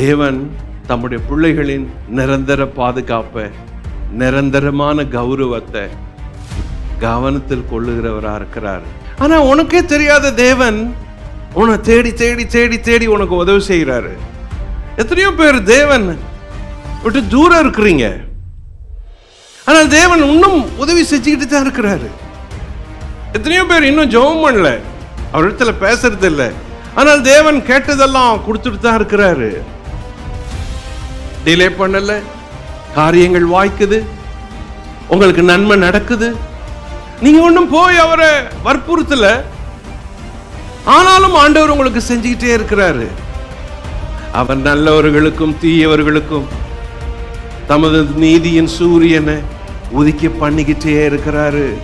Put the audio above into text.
தேவன் தம்முடைய பிள்ளைகளின் நிரந்தர பாதுகாப்பை நிரந்தரமான கௌரவத்தை கவனத்தில் கொள்ளுகிறவராக இருக்கிறார். ஆனால் உனக்கே தெரியாத தேவன் உன்னை தேடி தேடி தேடி தேடி உனக்கு உதவி செய்கிறாரு. எத்தனையோ பேர் தேவன் விட்டு தூரம் இருக்கிறீங்க. ஆனால் தேவன் இன்னும் உதவி செஞ்சுக்கிட்டு தான் இருக்கிறாரு. எத்தனையோ பேர் இன்னும் ஜெபம் பண்ணல. அவரிடத்துல பேசுறது இல்லை ஆனால் தேவன் கேட்டதெல்லாம் கொடுத்துட்டு தான் இருக்கிறாரு. டிலே பண்ணல. காரியங்கள் வாய்க்குது. உங்களுக்கு நன்மை நடக்குது. நீங்க ஒன்றும் போய் அவரை வற்புறுத்தல. ஆனாலும் ஆண்டவர் உங்களுக்கு செஞ்சுக்கிட்டே இருக்கிறாரு. அவர் நல்லவர்களுக்கும் தீயவர்களுக்கும் தமது நீதியின் சூரியனை உதிக்க பண்ணிக்கிட்டே இருக்கிறாரு.